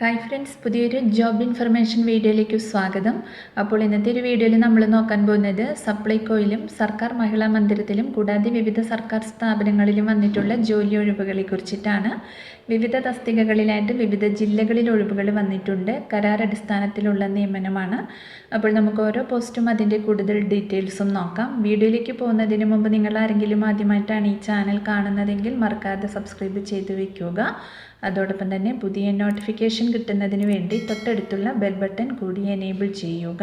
Hi friends പുതിയൊരു job information വീഡിയോയിലേക്ക് സ്വാഗതം. അപ്പോൾ ഇന്നത്തെ ഒരു വീഡിയോയിൽ നമ്മൾ നോക്കാൻ പോകുന്നത് സപ്ലൈകോയിലും സർക്കാർ മഹിളാ മന്ദിരത്തിലും കൂടാതെ വിവിധ സർക്കാർ സ്ഥാപനങ്ങളിലും വന്നിട്ടുള്ള ജോലി ഒഴിവുകളെ കുറിച്ചിട്ടാണ്. വിവിധ തസ്തികകളിലായിട്ട് വിവിധ ജില്ലകളിൽ ഒഴിവുകൾ വന്നിട്ടുണ്ട്. കരാർ അടിസ്ഥാനത്തിലുള്ള നിയമനമാണ്. അപ്പോൾ നമുക്ക് ഓരോ പോസ്റ്റും അതിന്റെ കൂടുതൽ ഡീറ്റെയിൽസും നോക്കാം. വീഡിയോയിലേക്ക് പോകുന്നതിന് മുമ്പ് നിങ്ങൾ ആരെങ്കിലും ആദ്യമായിട്ടാണ് ഈ ചാനൽ കാണുന്നതെങ്കിൽ മറക്കാതെ സബ്സ്ക്രൈബ് ചെയ്ത് വയ്ക്കുക അതോടൊപ്പം തന്നെ പുതിയ നോട്ടിഫിക്കേഷൻ കിട്ടുന്നതിന് വേണ്ടി തൊട്ടടുത്തുള്ള ബെൽ ബട്ടൺ കൂടി എനേബിൾ ചെയ്യുക.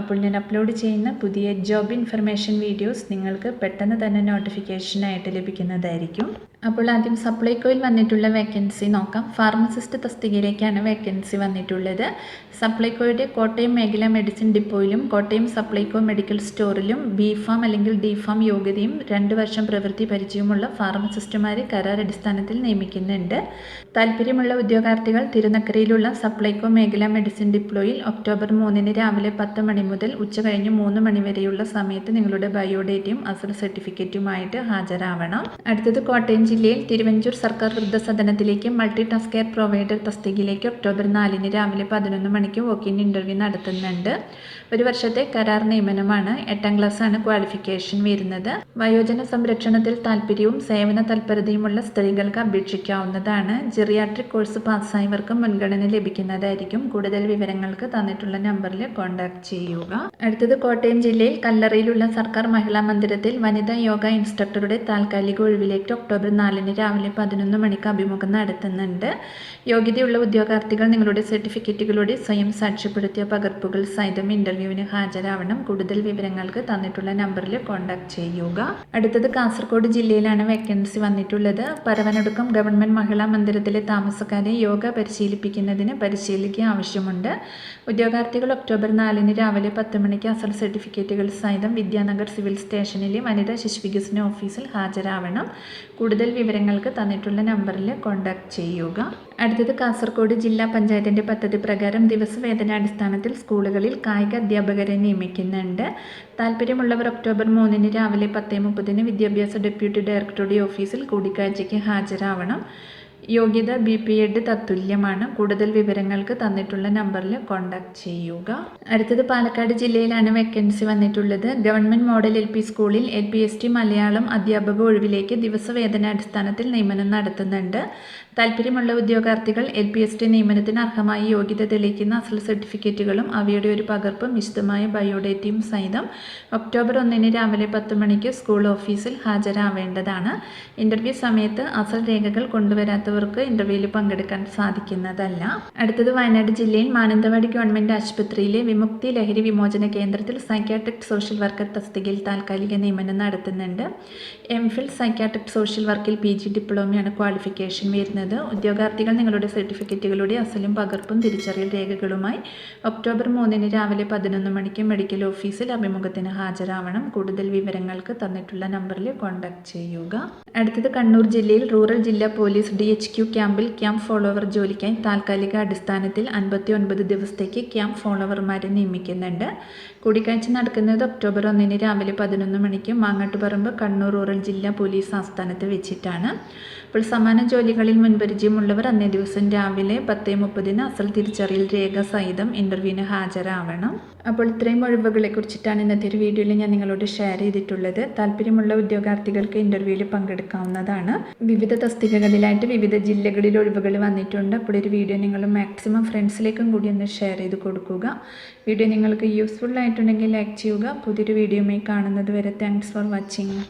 അപ്പോൾ ഞാൻ അപ്ലോഡ് ചെയ്യുന്ന പുതിയ ജോബ് ഇൻഫർമേഷൻ വീഡിയോസ് നിങ്ങൾക്ക് പെട്ടെന്ന് തന്നെ നോട്ടിഫിക്കേഷനായിട്ട് ലഭിക്കുന്നതായിരിക്കും. അപ്പോൾ ആദ്യം സപ്ലൈകോയിൽ വന്നിട്ടുള്ള വേക്കൻസി നോക്കാം. ഫാർമസിസ്റ്റ് തസ്തികയിലേക്കാണ് വേക്കൻസി വന്നിട്ടുള്ളത്. സപ്ലൈകോയുടെ കോട്ടയം മേഖല മെഡിസിൻ ഡിപ്പോയിലും കോട്ടയം സപ്ലൈകോ മെഡിക്കൽ സ്റ്റോറിലും ബി ഫാം അല്ലെങ്കിൽ ഡി ഫാം യോഗ്യതയും രണ്ട് വർഷം പ്രവൃത്തി പരിചയമുള്ള ഫാർമസിസ്റ്റുമാരെ കരാർ അടിസ്ഥാനത്തിൽ നിയമിക്കുന്നുണ്ട്. താല്പര്യമുള്ള ഉദ്യോഗാർത്ഥികൾ തിരുനക്കരയിലുള്ള സപ്ലൈകോ മേഖല മെഡിസിൻ ഡിപ്ലോയിൽ ഒക്ടോബർ മൂന്നിന് രാവിലെ പത്ത് മണി മുതൽ ഉച്ച കഴിഞ്ഞ് മൂന്ന് മണി വരെയുള്ള സമയത്ത് നിങ്ങളുടെ ബയോഡേറ്റയും അസൽ സർട്ടിഫിക്കറ്റുമായിട്ട് ഹാജരാവണം. അടുത്തത് കോട്ടയം ജില്ലയിൽ തിരുവഞ്ചൂർ സർക്കാർ വൃദ്ധസദനത്തിലേക്ക് മൾട്ടി ടാസ്ക് കെയർ പ്രൊവൈഡർ തസ്തികയിലേക്ക് ഒക്ടോബർ നാലിന് രാവിലെ പതിനൊന്ന് മണിക്ക് വോക്കിൻ ഇന്റർവ്യൂ നടത്തുന്നുണ്ട്. ഒരു വർഷത്തെ കരാർ നിയമനമാണ് എട്ടാം ക്ലാസ്സാണ് ക്വാളിഫിക്കേഷൻ വരുന്നത്. വയോജന സംരക്ഷണത്തിൽ താല്പര്യവും സേവന തൽപരതയുമുള്ള സ്ത്രീകൾക്ക് അപേക്ഷിക്കാവുന്നതാണ്. ജെറിയാട്രിക് കോഴ്സ് പാസ്സായവർക്കും മുൻഗണന ലഭിക്കുന്നതായിരിക്കും. കൂടുതൽ വിവരങ്ങൾക്ക് തന്നിട്ടുള്ള നമ്പറിൽ കോൺടാക്ട് ചെയ്യുക. അടുത്തത് കോട്ടയം ജില്ലയിൽ കല്ലറയിലുള്ള സർക്കാർ മഹിളാ മന്ദിരത്തിൽ വനിതാ യോഗ ഇൻസ്ട്രക്ടറുടെ താൽക്കാലിക ഒഴിവിലേക്ക് ഒക്ടോബർ നാലിന് രാവിലെ പതിനൊന്ന് മണിക്ക് അഭിമുഖം നടത്തുന്നുണ്ട്. യോഗ്യതയുള്ള ഉദ്യോഗാർത്ഥികൾ നിങ്ങളുടെ സർട്ടിഫിക്കറ്റുകളുടെ സ്വയം സാക്ഷ്യപ്പെടുത്തിയ പകർപ്പുകൾ സഹിതം ഇന്റർവ്യൂവിന് ഹാജരാവണം. കൂടുതൽ വിവരങ്ങൾക്ക് തന്നിട്ടുള്ള നമ്പറിൽ കോൺടാക്ട് ചെയ്യുക. അടുത്തത് കാസർഗോഡ് ജില്ലയിലാണ് വേക്കൻസി വന്നിട്ടുള്ളത്. പരവനടുക്കം ഗവൺമെന്റ് മഹിളാ മന്ദിരത്തിലെ താമസക്കാരെ യോഗ പരിശീലിപ്പിക്കുന്നതിന് പരിശീലിക്കുക ആവശ്യമുണ്ട്. ഉദ്യോഗാർത്ഥികൾ ഒക്ടോബർ നാലിന് രാവിലെ പത്ത് മണിക്ക് അസൽ സർട്ടിഫിക്കറ്റുകൾ സഹിതം വിദ്യാനഗർ സിവിൽ സ്റ്റേഷനിലെ വനിതാ ശിശു വികസന ഓഫീസിൽ ഹാജരാവണം. കൂടുതൽ വിവരങ്ങൾക്ക് തന്നിട്ടുള്ള നമ്പറിൽ കോൺടാക്ട് ചെയ്യുക. അടുത്തത് കാസർഗോഡ് ജില്ലാ പഞ്ചായത്തിന്റെ പദ്ധതി പ്രകാരം ദിവസവേതനാടിസ്ഥാനത്തിൽ സ്കൂളുകളിൽ കായിക അധ്യാപകരെ നിയമിക്കുന്നുണ്ട്. താല്പര്യമുള്ളവർ ഒക്ടോബർ മൂന്നിന് രാവിലെ പത്ത് മുപ്പതിന് വിദ്യാഭ്യാസ ഡെപ്യൂട്ടി ഡയറക്ടറുടെ ഓഫീസിൽ കൂടിക്കാഴ്ചയ്ക്ക് ഹാജരാവണം. യോഗ്യത ബി പി എഡ് തത്തുല്യമാണ്. കൂടുതൽ വിവരങ്ങൾക്ക് തന്നിട്ടുള്ള നമ്പറിൽ കോൺടാക്ട് ചെയ്യുക. അടുത്തത് പാലക്കാട് ജില്ലയിലാണ് വേക്കൻസി വന്നിട്ടുള്ളത്. ഗവൺമെന്റ് മോഡൽ എൽ പി സ്കൂളിൽ L P S T Malayalam അധ്യാപക ഒഴിവിലേക്ക് ദിവസവേതനാടിസ്ഥാനത്തിൽ നിയമനം നടത്തുന്നുണ്ട്. താല്പര്യമുള്ള ഉദ്യോഗാർത്ഥികൾ എൽ പി എസ് ടി നിയമനത്തിന് അർഹമായി യോഗ്യത തെളിയിക്കുന്ന അസൽ സർട്ടിഫിക്കറ്റുകളും അവയുടെ ഒരു പകർപ്പും വിശദമായ ബയോഡേറ്റയും സഹിതം ഒക്ടോബർ ഒന്നിന് രാവിലെ പത്ത് മണിക്ക് സ്കൂൾ ഓഫീസിൽ ഹാജരാവേണ്ടതാണ്. ഇന്റർവ്യൂ സമയത്ത് അസൽ രേഖകൾ കൊണ്ടുവരാത്തവർക്ക് ഇന്റർവ്യൂവിൽ പങ്കെടുക്കാൻ സാധിക്കുന്നതല്ല. അടുത്തത് വയനാട് ജില്ലയിൽ മാനന്തവാടി ഗവൺമെന്റ് ആശുപത്രിയിലെ വിമുക്തി ലഹരി വിമോചന കേന്ദ്രത്തിൽ സൈക്യാട്രിക് സോഷ്യൽ വർക്കർ തസ്തികയിൽ താൽക്കാലിക നിയമനം നടത്തുന്നുണ്ട്. എം ഫിൽ സൈക്യാട്രിക് സോഷ്യൽ വർക്കിൽ പി ജി ഡിപ്ലോമയാണ് ക്വാളിഫിക്കേഷൻ വരുന്നത്. ഉദ്യോഗാർത്ഥികൾ നിങ്ങളുടെ സർട്ടിഫിക്കറ്റുകളുടെ അസലും പകർപ്പും തിരിച്ചറിയൽ രേഖകളുമായി ഒക്ടോബർ മൂന്നിന് രാവിലെ പതിനൊന്ന് മണിക്ക് മെഡിക്കൽ ഓഫീസിൽ അഭിമുഖത്തിന് ഹാജരാവണം. കൂടുതൽ വിവരങ്ങൾക്ക് തന്നിട്ടുള്ള നമ്പറിൽ കോൺടാക്ട് ചെയ്യുക. അടുത്തത് കണ്ണൂർ ജില്ലയിൽ റൂറൽ ജില്ലാ പോലീസ് ഡി എച്ച് ക്യു ക്യാമ്പിൽ ക്യാമ്പ് ഫോളോവർ ജോലിക്കായി താൽക്കാലിക അടിസ്ഥാനത്തിൽ അൻപത്തി ഒൻപത് ദിവസത്തേക്ക് ക്യാമ്പ് ഫോളോവർമാരെ നിയമിക്കുന്നുണ്ട്. കൂടിക്കാഴ്ച നടക്കുന്നത് ഒക്ടോബർ ഒന്നിന് രാവിലെ പതിനൊന്ന് മണിക്ക് മാങ്ങാട്ടുപറമ്പ് കണ്ണൂർ റൂറൽ ജില്ലാ പോലീസ് ആസ്ഥാനത്ത് വെച്ചിട്ടാണ്. അപ്പോൾ സമാന ജോലികളിൽ മുൻപരിചയമുള്ളവർ അന്നേ ദിവസം രാവിലെ പത്ത് മുപ്പതിന് അസൽ തിരിച്ചറിയൽ രേഖ സഹിതം ഇന്റർവ്യൂവിന് ഹാജരാവണം. അപ്പോൾ ഇത്രയും ഒഴിവുകളെ കുറിച്ചിട്ടാണ് ഇന്നത്തെ ഒരു വീഡിയോയിൽ ഞാൻ നിങ്ങളോട് ഷെയർ ചെയ്തിട്ടുള്ളത്. താല്പര്യമുള്ള ഉദ്യോഗാർത്ഥികൾക്ക് ഇന്റർവ്യൂവിൽ പങ്കെടുക്കാവുന്നതാണ്. വിവിധ തസ്തികകളിലായിട്ട് വിവിധ ജില്ലകളിൽ ഒഴിവുകൾ വന്നിട്ടുണ്ട്. അപ്പോൾ ഒരു വീഡിയോ നിങ്ങൾ മാക്സിമം ഫ്രണ്ട്സിലേക്കും കൂടി ഒന്ന് ഷെയർ ചെയ്ത് കൊടുക്കുക. വീഡിയോ നിങ്ങൾക്ക് യൂസ്ഫുൾ ആയിട്ടുണ്ടെങ്കിൽ ലൈക്ക് ചെയ്യുക. പുതിയൊരു വീഡിയോയുമായി കാണുന്നത് വരെ താങ്ക്സ് ഫോർ വാച്ചിങ്